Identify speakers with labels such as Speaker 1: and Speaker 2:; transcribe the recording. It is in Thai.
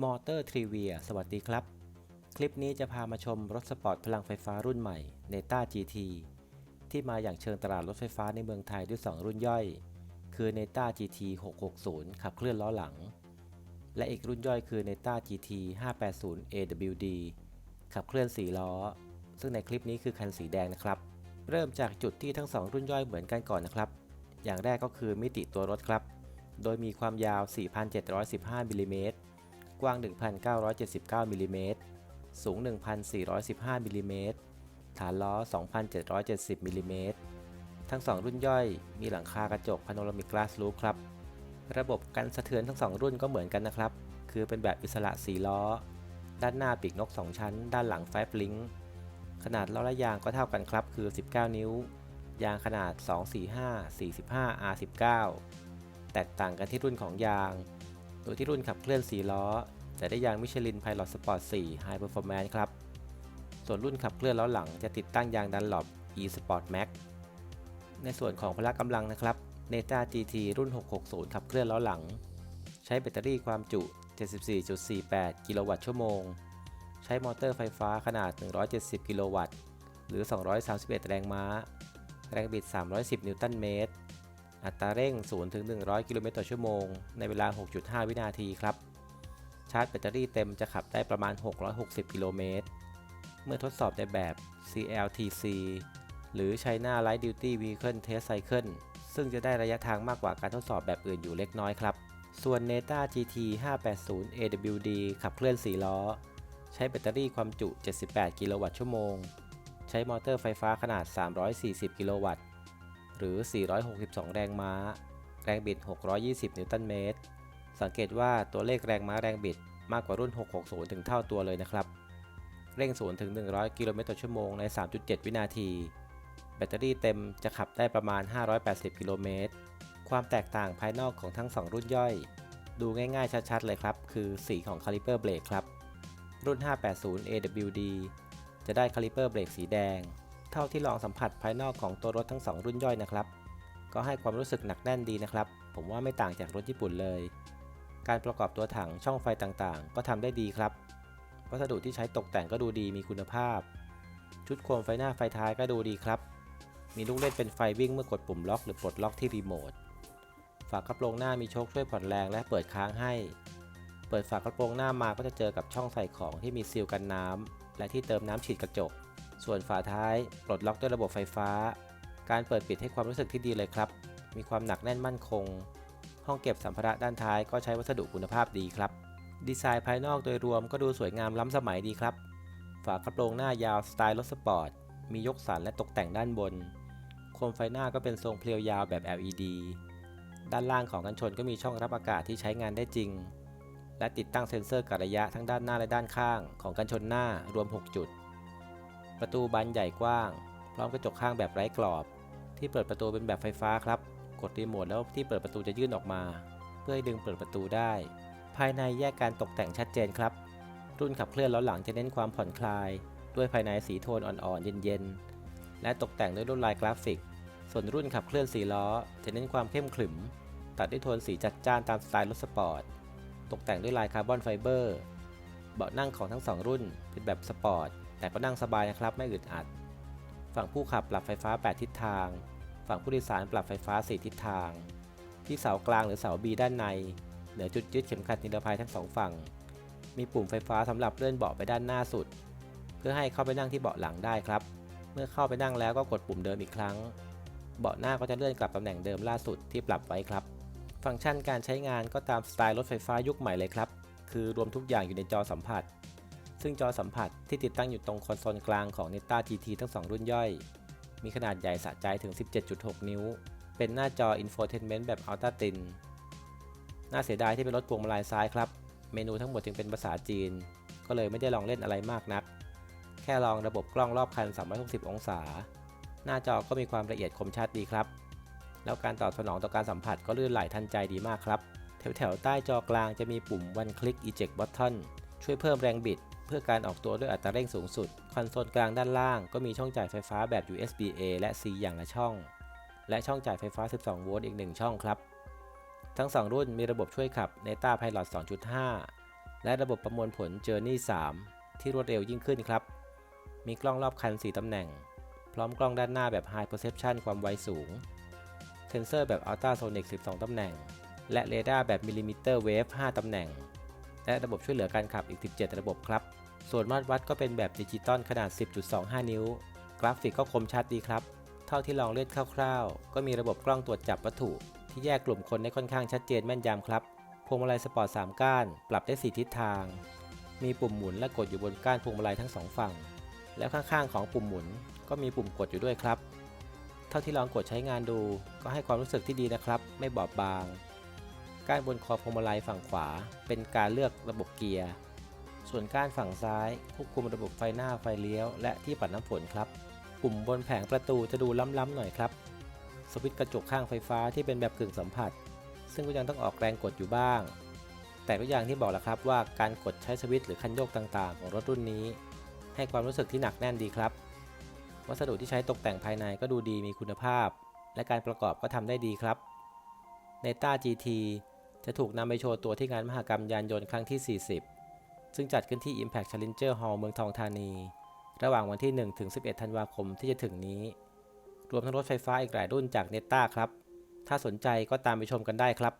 Speaker 1: มอเตอร์ทริเวียสวัสดีครับ คลิปนี้จะพามาชมรถสปอร์ตพลังไฟฟ้ารุ่นใหม่ Neta GT ที่มาอย่างเชิงตลาดรถไฟฟ้าในเมืองไทยด้วย 2 รุ่นย่อย คือ Neta GT 660 ขับเคลื่อนล้อหลัง และอีกรุ่นย่อยคือ Neta GT 580 AWD ขับเคลื่อน 4 ล้อ ซึ่งในคลิปนี้คือคันสีแดงนะครับ เริ่มจากจุดที่ทั้ง 2 รุ่นย่อยเหมือนกันก่อนนะครับ อย่างแรกก็คือมิติตัวรถครับ โดยมีความยาว 4,715มิลลิเมตร กว้าง 1,979มิลลิเมตรสูง 1,415มิลลิเมตรฐานล้อ 2,770มิลลิเมตรทั้ง 2 รุ่นย่อยมีหลังคากระจกพาโนรามิกกลาสลูปครับ ระบบกันสะเทือนทั้ง 2 รุ่นก็เหมือนกันนะครับ คือเป็นแบบอิสระ 4 ล้อ ด้านหน้าปีกนก 2 ชั้น ด้านหลังแฟบลิงขนาดล้อและยางก็เท่ากันครับ คือ 19 นิ้ว ยางขนาด 245 45 R19 แตกต่างกันที่รุ่นของยาง โดยที่รุ่นขับเคลื่อน 4 ล้อจะได้ยางมิชลินไพลอตสปอร์ต4 High Performance ครับ ส่วนรุ่นขับเคลื่อนล้อหลังจะติดตั้งยางดันหลบ E Sport Max ในส่วนของพละกำลังนะครับ Neta GT รุ่น 660 ขับเคลื่อนล้อหลัง ใช้แบตเตอรี่ความจุ 74.48 กิโลวัตต์ชั่วโมง ใช้มอเตอร์ไฟฟ้าขนาด 170 กิโลวัตต์ หรือ 231 แรงม้า แรงบิด 310 นิวตันเมตร อัตราเร่ง 0 ถึง 100 กิโลเมตรต่อชั่วโมง ในเวลา 6.5 วินาทีครับ ชาร์จแบตเตอรี่เต็มจะขับได้ประมาณ 660 กิโลเมตร เมื่อทดสอบในแบบ CLTC หรือ China Light Duty Vehicle Test Cycle ซึ่งจะได้ระยะทางมากกว่าการทดสอบแบบอื่นอยู่เล็กน้อยครับ ส่วน Neta GT 580 AWD ขับเคลื่อน 4 ล้อ ใช้แบตเตอรี่ความจุ 78 กิโลวัตต์ชั่วโมง ใช้มอเตอร์ไฟฟ้าขนาด 340 กิโลวัตต์ หรือ 462 แรงม้า แรงบิด 620 นิวตันเมตร สังเกตว่าตัวเลขแรงม้าแรงบิดมากกว่ารุ่น 660 ถึงเท่าตัวเลยนะครับ เร่ง 0 ถึง 100 กิโลเมตรต่อชั่วโมงใน 3.7 วินาที แบตเตอรี่เต็มจะขับได้ประมาณ 580 กิโลเมตร ความแตกต่างภายนอกของทั้ง 2 รุ่นย่อย ดูง่ายๆ ชัดๆ เลยครับ คือสีของคาลิเปอร์เบรกครับ รุ่น 580 AWD จะได้คาลิเปอร์เบรกสีแดง เท่าที่ลองสัมผัสภายนอกของตัวรถทั้ง 2 รุ่นย่อยนะครับ ก็ให้ความรู้สึกหนักแน่นดีนะครับ ผมว่าไม่ต่างจากรถญี่ปุ่นเลย การประกอบตัวถังช่องไฟต่างๆ ก็ทำได้ดีครับ วัสดุที่ใช้ตกแต่งก็ดูดีมีคุณภาพ ชุดโคมไฟหน้าไฟท้ายก็ดูดีครับ มีลูกเล่นเป็นไฟวิ่งเมื่อกดปุ่มล็อกหรือปลดล็อกที่รีโมท ฝากระโปรงหน้ามีโชคช่วยผ่อนแรงและเปิดค้างให้ เปิดฝากระโปรงหน้ามาก็จะเจอกับช่องใส่ของที่มีซีลกันน้ำและที่เติมน้ำฉีดกระจก ส่วนฝาท้ายปลดล็อกด้วยระบบไฟฟ้า การเปิดปิดให้ความรู้สึกที่ดีเลยครับ มีความหนักแน่นมั่นคง ห้องเก็บสัมภาระด้านท้ายก็ใช้วัสดุคุณภาพดีครับ ดีไซน์ภายนอกโดยรวมก็ดูสวยงามล้ำสมัยดีครับ ฝากระโปรงหน้ายาวสไตล์รถสปอร์ต มียกสันและตกแต่งด้านบน โคมไฟหน้าก็เป็นทรงเพลียวยาวแบบ LED ด้านล่างของกันชนก็มีช่องรับอากาศที่ใช้งานได้จริง และติดตั้งเซ็นเซอร์กระยะทั้งด้านหน้าและด้านข้างของกันชนหน้ารวม 6 จุด ประตูบานใหญ่กว้าง พร้อมกระจกข้างแบบไร้กรอบ ที่เปิดประตูเป็นแบบไฟฟ้าครับ กดรีโมทแล้วที่เปิดประตูจะยื่นออกมา เพื่อให้ดึงเปิดประตูได้ ภายในแยกการตกแต่งชัดเจนครับ รุ่นขับเคลื่อนล้อหลังจะเน้นความผ่อนคลาย ด้วยภายในสีโทนอ่อนๆเย็นๆ และตกแต่งด้วยลวดลายกราฟิก ส่วนรุ่นขับเคลื่อน4ล้อจะเน้นความเข้มขรึม ตัดด้วยโทนสีจัดจ้านตามสไตล์รถสปอร์ต ตกแต่งด้วยลายคาร์บอนไฟเบอร์ เบาะนั่งของทั้ง2รุ่นเป็นแบบสปอร์ต แต่ก็นั่งสบายนะครับไม่อึดอัด ฝั่งผู้ขับปรับไฟฟ้า 8 ทิศทาง ฝั่งผู้โดยสารปรับไฟฟ้า 4 ทิศทาง ที่เสากลางหรือเสา B ด้านใน เหนือจุดยึดเข็มขัดนิรภัยทั้งสองฝั่ง มีปุ่มไฟฟ้าสำหรับเลื่อนเบาะไปด้านหน้าสุด เพื่อให้เข้าไปนั่งที่เบาะหลังได้ครับ เมื่อเข้าไปนั่งแล้วก็กดปุ่มเดิมอีกครั้ง เบาะหน้าก็จะเลื่อนกลับตำแหน่งเดิมล่าสุดที่ปรับไว้ครับ ฟังก์ชันการใช้งานก็ตามสไตล์รถไฟฟ้ายุคใหม่เลยครับ คือรวมทุกอย่างอยู่ในจอสัมผัส ซึ่งจอสัมผัสที่ติดตั้งอยู่ตรงคอนโซลกลางของ Neta GT ทั้ง 2 รุ่นย่อย มีขนาดใหญ่สะใจถึง 17.6 นิ้ว เป็นหน้าจอ Infotainment แบบ Ultra Thin น่าเสียดายที่เป็นรถพวงมาลัยซ้ายครับ เมนูทั้งหมดจึงเป็นภาษาจีน ก็เลยไม่ได้ลองเล่นอะไรมากนัก แค่ลองระบบกล้องรอบคัน 360 องศา หน้าจอก็มีความละเอียดคมชัดดีครับ แล้วการตอบสนองต่อการสัมผัสก็ลื่นไหลทันใจดีมากครับ แถวๆใต้จอกลางจะมีปุ่ม One Click Eject Button ช่วยเพิ่มแรงบิด พื่อการออกตัวด้วยอัตราเร่งสูงสุด คอนโซลกลางด้านล่างก็มีช่องจ่ายไฟฟ้าแบบ USB A และ C อย่างละช่อง และช่องจ่ายไฟฟ้า 12 โวลต์อีก 1 ช่องครับ ทั้ง 2 รุ่นมีระบบช่วยขับ Neta Pilot 2.5 และระบบประมวลผล Journey 3 ที่รวดเร็วยิ่งขึ้นครับ มีกล้องรอบคัน 4 ตำแหน่ง พร้อมกล้องด้านหน้าแบบ High Perception ความไวสูง เซนเซอร์แบบ Ultrasonic 12 ตำแหน่ง และเรดาร์แบบ Millimeter Wave 5ตำแหน่ง และระบบช่วยเหลือการขับอีก 17 ระบบครับ ส่วนมาตรวัดก็เป็นแบบดิจิตอลขนาด 10.25 นิ้ว กราฟิกก็คมชัดดีครับ เท่าที่ลองเล่นคร่าวๆ ก็มีระบบกล้องตรวจจับวัตถุ ที่แยกกลุ่มคนได้ค่อนข้างชัดเจนแม่นยำครับพวงมาลัยสปอร์ต3ก้าน ปรับได้ 4 ทิศทาง มีปุ่มหมุนและกดอยู่บนก้านพวงมาลัยทั้งสองฝั่ง แล้วข้างๆของปุ่มหมุนก็มีปุ่มกดอยู่ด้วยครับ เท่าที่ลองกดใช้งานดู ก็ให้ความรู้สึกที่ดีนะครับ ไม่บอบบาง ก้านบนคอพวงมาลัยฝั่งขวา เป็นการเลือกระบบเกียร์ ส่วนก้านฝั่งซ้ายควบคุมระบบไฟหน้าไฟเลี้ยว และที่ปัดน้ำฝนครับ ปุ่มบนแผงประตูจะดูล้ำๆหน่อยครับ สวิตช์กระจกข้างไฟฟ้าที่เป็นแบบกึ่งสัมผัส ซึ่งก็ยังต้องออกแรงกดอยู่บ้าง แต่ก็อย่างที่บอกแล้วครับว่าการกดใช้สวิตช์หรือคันโยกต่างๆ ของรถรุ่นนี้ ให้ความรู้สึกที่หนักแน่นดีครับ วัสดุที่ใช้ตกแต่งภายในก็ดูดีมีคุณภาพ และการประกอบก็ทำได้ดีครับในต้า GT จะถูกนำไปโชว์ตัวที่งานมหกรรมยานยนต์ครั้งที่ 40 ซึ่งจัดขึ้นที่ Impact Challenger Hall เมืองทองธานี ระหว่างวันที่ 1 ถึง 11 ธันวาคมที่จะถึงนี้ รวมทั้งรถไฟฟ้าอีกหลายรุ่นจากเนต้าครับ ถ้าสนใจก็ตามไปชมกันได้ครับ